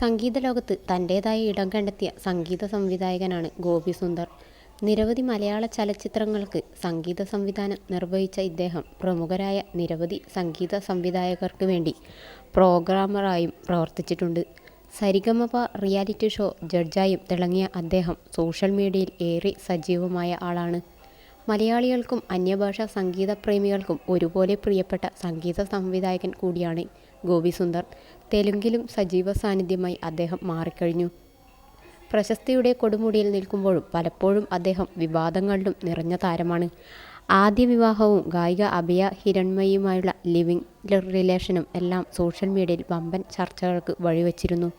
സംഗീത ലോകത്ത് തന്റേതായ ഇടം കണ്ടെത്തിയ സംഗീത സംവിധായകനാണ് ഗോപി സുന്ദർ. നിരവധി മലയാള ചലച്ചിത്രങ്ങൾക്ക് സംഗീത സംവിധാനം നിർവഹിച്ച ഇദ്ദേഹം പ്രമുഖരായ നിരവധി സംഗീത സംവിധായകർക്ക് വേണ്ടി പ്രോഗ്രാമറായും പ്രവർത്തിച്ചിട്ടുണ്ട്. സരിഗമപ റിയാലിറ്റി ഷോ ജഡ്ജായും തിളങ്ങിയ അദ്ദേഹം സോഷ്യൽ മീഡിയയിൽ ഏറെ സജീവമായ ആളാണ്. മലയാളികൾക്കും അന്യഭാഷാ സംഗീത പ്രേമികൾക്കും ഒരുപോലെ പ്രിയപ്പെട്ട സംഗീത സംവിധായകൻ കൂടിയാണ് ഗോപി സുന്ദർ. തെലുങ്കിലും സജീവ സാന്നിധ്യമായി അദ്ദേഹം മാറിക്കഴിഞ്ഞു. പ്രശസ്തിയുടെ കൊടുമുടിയിൽ നിൽക്കുമ്പോഴും പലപ്പോഴും അദ്ദേഹം വിവാദങ്ങളിലും നിറഞ്ഞ താരമാണ്. ആദ്യ വിവാഹവും ഗായിക അഭയ ഹിരൺമയുമായുള്ള ലിവിംഗ് റിലേഷനും എല്ലാം സോഷ്യൽ മീഡിയയിൽ വമ്പൻ ചർച്ചകൾക്ക് വഴിവെച്ചിരുന്നു.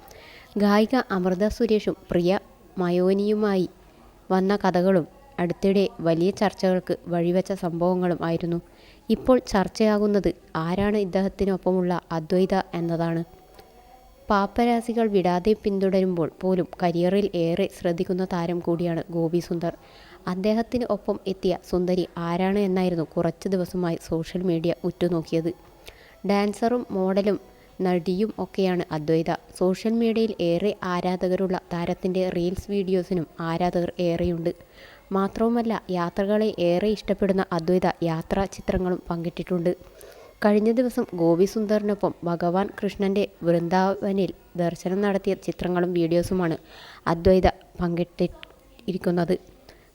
ഗായിക അമൃത സുരേഷും പ്രിയ മയോനിയുമായി വന്ന കഥകളും അടുത്തിടെ വലിയ ചർച്ചകൾക്ക് വഴിവെച്ച സംഭവങ്ങളും ആയിരുന്നു. ഇപ്പോൾ ചർച്ചയാകുന്നത് ആരാണ് ഇദ്ദേഹത്തിനൊപ്പമുള്ള അദ്വൈത എന്നതാണ്. പാപ്പരാസികൾ വിടാതെ പിന്തുടരുമ്പോൾ പോലും കരിയറിൽ ഏറെ ശ്രദ്ധിക്കുന്ന താരം കൂടിയാണ് ഗോപി സുന്ദർ. അദ്ദേഹത്തിന് ഒപ്പം എത്തിയ സുന്ദരി ആരാണ് എന്നായിരുന്നു കുറച്ച് ദിവസമായി സോഷ്യൽ മീഡിയ ഉറ്റുനോക്കിയത്. ഡാൻസറും മോഡലും നടിയും ഒക്കെയാണ് അദ്വൈത. സോഷ്യൽ മീഡിയയിൽ ഏറെ ആരാധകരുള്ള താരത്തിന്റെ റീൽസ് വീഡിയോസിനും ആരാധകർ ഏറെയുണ്ട്. മാത്രവുമല്ല യാത്രകളെ ഏറെ ഇഷ്ടപ്പെടുന്ന അദ്വൈത യാത്രാ ചിത്രങ്ങളും പങ്കിട്ടിട്ടുണ്ട്. കഴിഞ്ഞ ദിവസം ഗോപി സുന്ദറിനൊപ്പം ഭഗവാൻ കൃഷ്ണന്റെ വൃന്ദാവനിൽ ദർശനം നടത്തിയ ചിത്രങ്ങളും വീഡിയോസുമാണ് അദ്വൈത പങ്കിട്ടിരിക്കുന്നത്.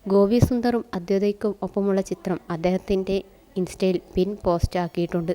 ഗോപി സുന്ദറും അദ്വൈതയ്ക്കും ഒപ്പമുള്ള ചിത്രം അദ്ദേഹത്തിന്റെ ഇൻസ്റ്റയിൽ പിൻ പോസ്റ്റ് ആക്കിയിട്ടുണ്ട്